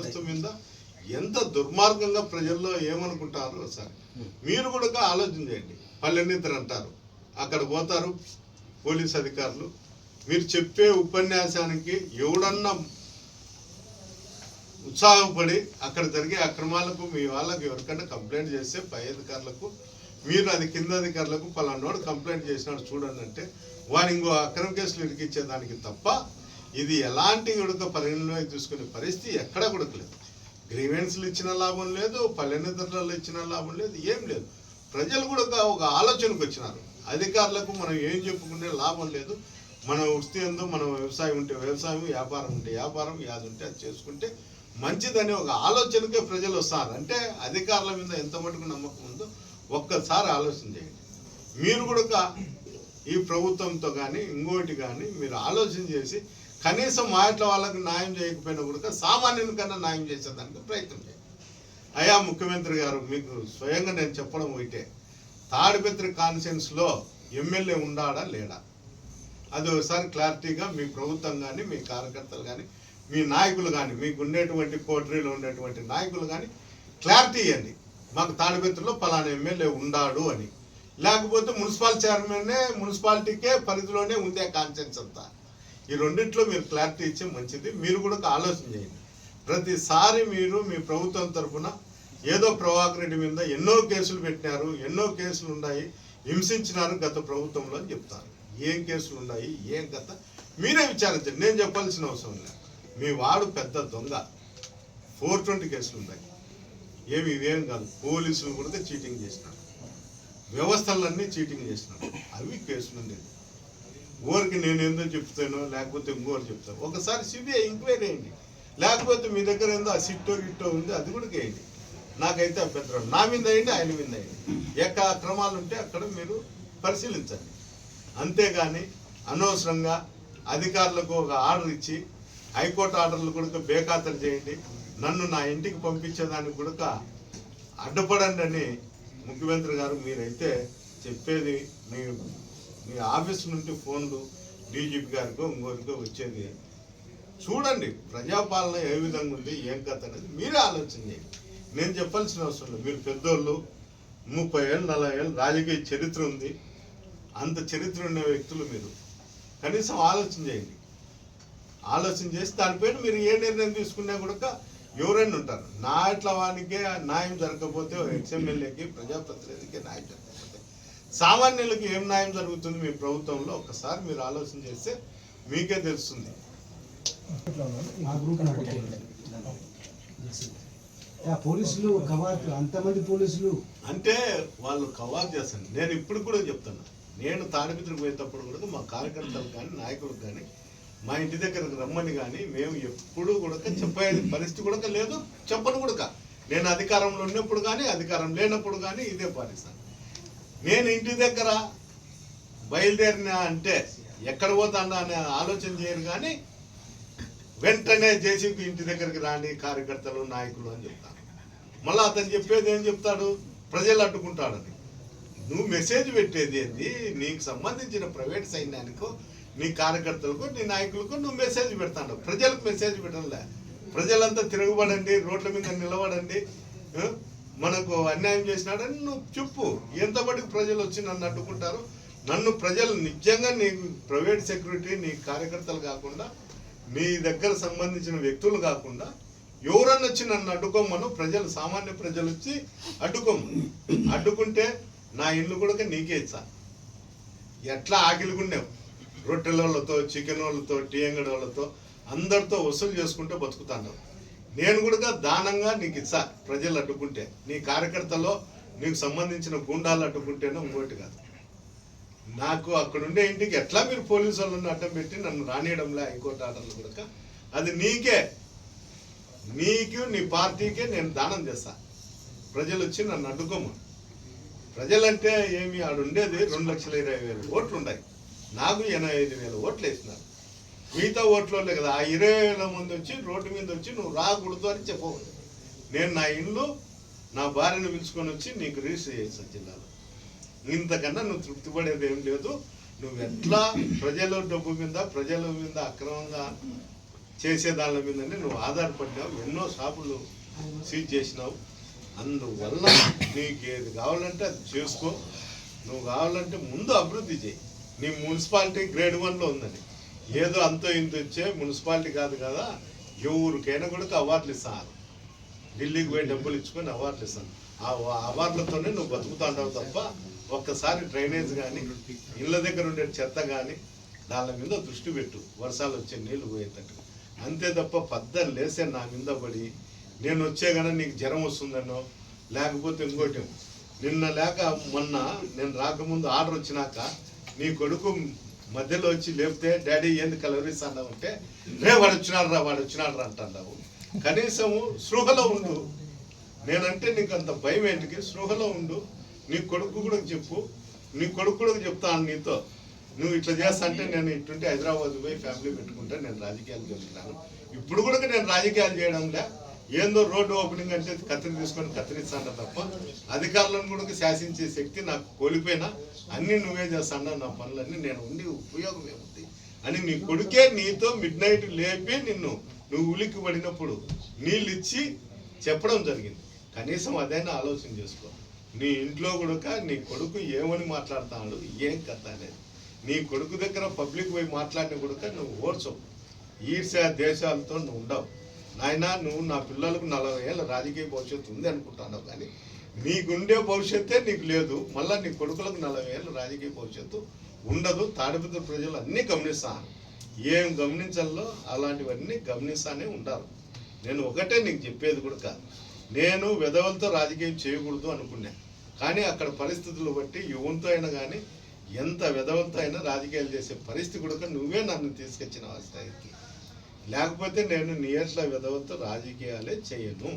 వ్యవస్థ మీద ఎంత దుర్మార్గంగా ప్రజల్లో ఏమనుకుంటారో సార్. మీరు కూడా ఆలోచన చేయండి. పల్లెనిద్దరు అంటారు. అక్కడ పోతారు పోలీస్ అధికారులు. మీరు చెప్పే ఉపన్యాసానికి ఎవడన్నా ఉత్సాహపడి అక్కడ జరిగే అక్రమాలకు మీ వాళ్ళకి ఎవరికైనా కంప్లైంట్ చేస్తే పై అధికారులకు మీరు అది కింద అధికారులకు పలానోడు కంప్లైంట్ చేసినాడు చూడండి అంటే వాడు ఇంకో అక్రమ కేసులు ఇరికిచ్చేదానికి తప్ప ఇది ఎలాంటి ఉడక పరిగణలోకి తీసుకునే పరిస్థితి ఎక్కడ కూడా లేదు. గ్రీవెన్స్లు ఇచ్చిన లాభం లేదు పల్లెనిద్రలలో ఇచ్చిన లాభం లేదు ఏం లేదు. ప్రజలు కూడా ఒక- ఒక ఆలోచనకు వచ్చినారు. అధికారులకు మనం ఏం చెప్పుకునే లాభం లేదు. మన వృత్తి ఎందు మనం వ్యవసాయం ఉంటే వ్యవసాయం వ్యాపారం ఉంటే వ్యాపారం యాది ఉంటే అది చేసుకుంటే మంచిదని ఒక ఆలోచనకే ప్రజలు వస్తారు. అంటే అధికారుల మీద ఎంత మటుకు నమ్మకం ఉందో ఒక్కసారి ఆలోచన చేయండి. మీరు కూడా ఈ ప్రభుత్వంతో కానీ ఇంకోటి కానీ మీరు ఆలోచన చేసి కనీసం మా ఇంట్లో వాళ్ళకి న్యాయం చేయకపోయినా కూడా సామాన్యుని కన్నా న్యాయం చేసేదానికి ప్రయత్నం చేయండి అయ్యా ముఖ్యమంత్రి గారు మీకు స్వయంగా నేను చెప్పడం ఒకటే. తాడిపత్రి కాన్ఫరెన్స్లో ఎమ్మెల్యే ఉండాడా లేడా? అది ఒకసారి క్లారిటీగా మీ ప్రభుత్వం కానీ మీ కార్యకర్తలు కానీ మీ నాయకులు కానీ మీకు ఉండేటువంటి కోటరీలో ఉండేటువంటి నాయకులు కానీ క్లారిటీ ఇవ్వండి. మాకు తాడిపత్రిలో పలానా ఎమ్మెల్యే ఉండాడు అని. లేకపోతే మున్సిపాల్ చైర్మన్నే మున్సిపాలిటీకే పరిధిలోనే ఉందే కాన్సెన్స్ అంతా. ఈ రెండింటిలో మీరు క్లారిటీ ఇచ్చే మంచిది. మీరు కూడా ఒక ఆలోచన చేయండి. ప్రతిసారి మీరు మీ ప్రభుత్వం తరఫున ఏదో ప్రభాకర్ రెడ్డి మీద ఎన్నో కేసులు పెట్టినారు ఎన్నో కేసులు ఉన్నాయి హింసించినారు గత ప్రభుత్వంలో అని చెప్తారు. ఏం కేసులు ఉన్నాయి ఏం కథ? మీరే విచారించండి. నేను చెప్పాల్సిన అవసరం లేదు. మీ వాడు పెద్ద దొంగ. ఫోర్ ట్వంటీ కేసులు ఉన్నాయి. ఏమి ఇవేం కాదు. పోలీసులు కూడా చీటింగ్ చేసినారు. వ్యవస్థలన్నీ చీటింగ్ చేసినారు. అవి కేసులు లేదు ఊరికి నేను ఏందో చెప్తాను? లేకపోతే ఇంకోరు చెప్తాను ఒకసారి సిబిఐ ఎంక్వైరీ అయ్యండి లేకపోతే మీ దగ్గర ఏందో ఆ సిట్టో గిట్టో ఉంది అది కూడా వేయండి నాకైతే అభ్యంతరం. నా మీద అయ్యండి ఆయన మీద అయ్యండి ఎక్కడ అక్రమాలు ఉంటే అక్కడ మీరు పరిశీలించండి. అంతేగాని అనవసరంగా అధికారులకు ఒక ఆర్డర్ ఇచ్చి హైకోర్టు ఆర్డర్లు కూడా బేఖాతరు చేయండి. నన్ను నా ఇంటికి పంపించేదానికి కూడా అడ్డుపడండి అని ముఖ్యమంత్రి గారు మీరైతే చెప్పేది మీ మీ ఆఫీస్ నుండి ఫోన్లు డీజీపీ గారికో ఇంకోరికో వచ్చేది. చూడండి ప్రజాపాలన ఏ విధంగా ఉంది ఏం కథ అనేది మీరే ఆలోచన చేయండి. నేను చెప్పాల్సిన అవసరం లేదు. మీరు పెద్దోళ్ళు ముప్పై ఏళ్ళు నలభై ఏళ్ళు రాజకీయ చరిత్ర ఉంది. అంత చరిత్ర ఉన్న వ్యక్తులు మీరు. కనీసం ఆలోచన చేయండి. ఆలోచన చేసి దానిపైన మీరు ఏ నిర్ణయం తీసుకున్నా కూడా ఎవరైనా ఉంటారు. నా ఇట్లా వానికే న్యాయం జరగకపోతే ఎక్స్ఎమ్మెల్యేకి ప్రజాప్రతినిధికి న్యాయం జరగదు. సామాన్యులకి ఏం న్యాయం జరుగుతుంది మీ ప్రభుత్వంలో? ఒకసారి మీరు ఆలోచన చేస్తే మీకే తెలుస్తుంది. పోలీసులు కవాత్ అంతమంది పోలీసులు. అంటే వాళ్ళు కవార్ చేస్తాను నేను ఇప్పుడు కూడా చెప్తాను నేను తాడిపిత్రికి పోయేటప్పుడు కూడా మా కార్యకర్తలు కానీ నాయకులకు కానీ మా ఇంటి దగ్గరకు రమ్మని కానీ మేము ఎప్పుడు కూడా చెప్పేది పరిస్థితి కూడా లేదు చెప్పను కూడా నేను అధికారంలో ఉన్నప్పుడు కానీ అధికారం లేనప్పుడు కానీ ఇదే పాటిస్తాను. నేను ఇంటి దగ్గర బయలుదేరినా అంటే ఎక్కడ పోతాను అనే ఆలోచన చేయరు కానీ వెంటనే జేసీపీ ఇంటి దగ్గరికి రాని కార్యకర్తలు నాయకులు అని చెప్తాను. మళ్ళీ అతను చెప్పేది ఏం చెప్తాడు? ప్రజలు అడ్డుకుంటాడని నువ్వు మెసేజ్ పెట్టేది ఏంది? నీకు సంబంధించిన ప్రైవేట్ సైన్యానికో నీ కార్యకర్తలకు నీ నాయకులకు నువ్వు మెసేజ్ పెడతాడు ప్రజలకు మెసేజ్ పెట్టలే ప్రజలంతా తిరగబడండి రోడ్ల మీద నిలబడండి మనకు అన్యాయం చేసినాడని నువ్వు చెప్పు. ఎంత ప్రజలు వచ్చి నన్ను అడ్డుకుంటారు? నన్ను ప్రజలు నిజంగా నీ ప్రైవేట్ సెక్యూరిటీ నీ కార్యకర్తలు కాకుండా నీ దగ్గర సంబంధించిన వ్యక్తులు కాకుండా ఎవరన్నా వచ్చి నన్ను అడ్డుకోమను ప్రజలు సామాన్య ప్రజలు వచ్చి అడ్డుకోము. అడ్డుకుంటే నా ఇల్లు కూడా నీకే ఇచ్చా ఎట్లా ఆగిలుగుండేవు రొట్టెల వాళ్ళతో చికెన్ వాళ్ళతో టీ అంగడి వాళ్ళతో అందరితో వసూలు చేసుకుంటే బతుకుతాను నేను కూడా దానంగా నీకు ఇచ్చా ప్రజలు అడ్డుకుంటే. నీ కార్యకర్తలో నీకు సంబంధించిన గుండాలు అడ్డుకుంటేనే ఇంకోటి కాదు. నాకు అక్కడుండే ఇంటికి ఎట్లా మీరు పోలీసు వాళ్ళని అడ్డం పెట్టి నన్ను రానియడంలే హైకోర్టు ఆర్డర్లు కూడా అది నీకే. నీకు నీ పార్టీకే నేను దానం చేస్తా. ప్రజలు వచ్చి నన్ను అడ్డుకోము ప్రజలంటే ఏమి ఆడుండేది? రెండు లక్షల ఇరవై వేల ఓట్లు ఉన్నాయి. నాకు ఎనభై ఐదు వేల ఓట్లు వేసినారు. మిగతా ఓట్లోనే కదా ఆ ఇరవై వేల మంది వచ్చి రోడ్డు మీద వచ్చి నువ్వు రాకూడదు అని చెప్పవు నేను నా ఇల్లు నా భార్యను పిలుచుకొని వచ్చి నీకు రిజిస్టర్ చేస్తాను జిల్లాలో. ఇంతకన్నా నువ్వు తృప్తి పడేది ఏం లేదు. నువ్వు ఎట్లా ప్రజల డబ్బు మీద ప్రజల మీద అక్రమంగా చేసే దాని మీదనే నువ్వు ఆధారపడినావు ఎన్నో షాపులు సీజ్ చేసినావు. అందువల్ల నీకు ఏది కావాలంటే అది చేసుకో. నువ్వు కావాలంటే ముందు అభివృద్ధి చేయి. నీ మున్సిపాలిటీ గ్రేడ్ వన్లో ఉందని. ఏదో అంతో ఇంత వచ్చే మున్సిపాలిటీ కాదు కదా ఎవరికైనా కూడా అవార్డులు ఇస్తాను. ఢిల్లీకి పోయి డబ్బులు ఇచ్చుకొని అవార్డులు ఇస్తాను. ఆ ఆ అవార్డులతోనే నువ్వు బతుకుతాంటావు తప్ప ఒక్కసారి డ్రైనేజ్ కానీ ఇళ్ళ దగ్గర ఉండే చెత్త కానీ దాని మీద దృష్టి పెట్టు. వర్షాలు వచ్చే నీళ్ళు పోయేటట్టు. అంతే తప్ప పద్దరు లేసే నా మీద పడి నేను వచ్చే కానీ నీకు జ్వరం వస్తుందనో లేకపోతే ఇంకోటి నిన్న లేక మొన్న నేను రాకముందు ఆర్డర్ వచ్చినాక నీ కొడుకు మధ్యలో వచ్చి లేపితే డాడీ ఏంది కలవరీస్ అన్నావు అంటే రే వాడు వచ్చినాడు రా వాడు వచ్చినాడు రా అంటున్నావు కనీసము స్పృహలో ఉండు. నేనంటే నీకు అంత భయం ఏంటికి? స్పృహలో ఉండు. నీ కొడుకు కూడా చెప్పు. నీ కొడుకు కూడా చెప్తాను నీతో. నువ్వు ఇట్లా చేస్తా అంటే నేను ఇటుంటే హైదరాబాద్ పోయి ఫ్యామిలీ పెట్టుకుంటే నేను రాజకీయాలు చేస్తున్నాను. ఇప్పుడు కూడా నేను రాజకీయాలు చేయడంలే. ఏందో రోడ్డు ఓపెనింగ్ అంటే కత్తిరి తీసుకొని కత్తిరిస్తాను తప్ప అధికారులను కూడా శాసించే శక్తి నాకు కోల్పోయినా అన్ని నువ్వే చేస్తాను నా పనులన్నీ నేను ఉండి ఉపయోగం ఏముంది అని నీ కొడుకే నీతో మిడ్ నైట్ లేపి నిన్ను నువ్వు ఉలిక్కి పడినప్పుడు నీళ్ళు ఇచ్చి చెప్పడం జరిగింది. కనీసం అదైనా ఆలోచన చేసుకో. నీ ఇంట్లో కూడా నీ కొడుకు ఏమని మాట్లాడుతున్నాడు ఏం కథ అనేది? నీ కొడుకు దగ్గర పబ్లిక్ పోయి మాట్లాడిన కూడా నువ్వు ఓర్చవు. ఈర్ష దేశాలతో నువ్వు ఉండవు. నాయన నువ్వు నా పిల్లలకు నలభై ఏళ్ళ రాజకీయ భవిష్యత్తు ఉంది అనుకుంటున్నావు కానీ నీకుండే భవిష్యత్తే నీకు లేదు. మళ్ళీ నీ కొడుకులకు నలభై ఏళ్ళ రాజకీయ భవిష్యత్తు ఉండదు. తాడిపత్రి ప్రజలు అన్నీ గమనిస్తాను ఏం గమనించాలో అలాంటివన్నీ గమనిస్తానే ఉండాలి. నేను ఒకటే నీకు చెప్పేది కూడా కాదు. నేను విధవలతో రాజకీయం చేయకూడదు అనుకున్నా. కానీ అక్కడ పరిస్థితులు బట్టి యువంతో అయినా కానీ ఎంత విధవలతో అయినా రాజకీయాలు చేసే పరిస్థితి కూడా నువ్వే నన్ను తీసుకొచ్చిన స్థాయికి. లేకపోతే నేను నియట్ల విధవలతో రాజకీయాలే చేయను.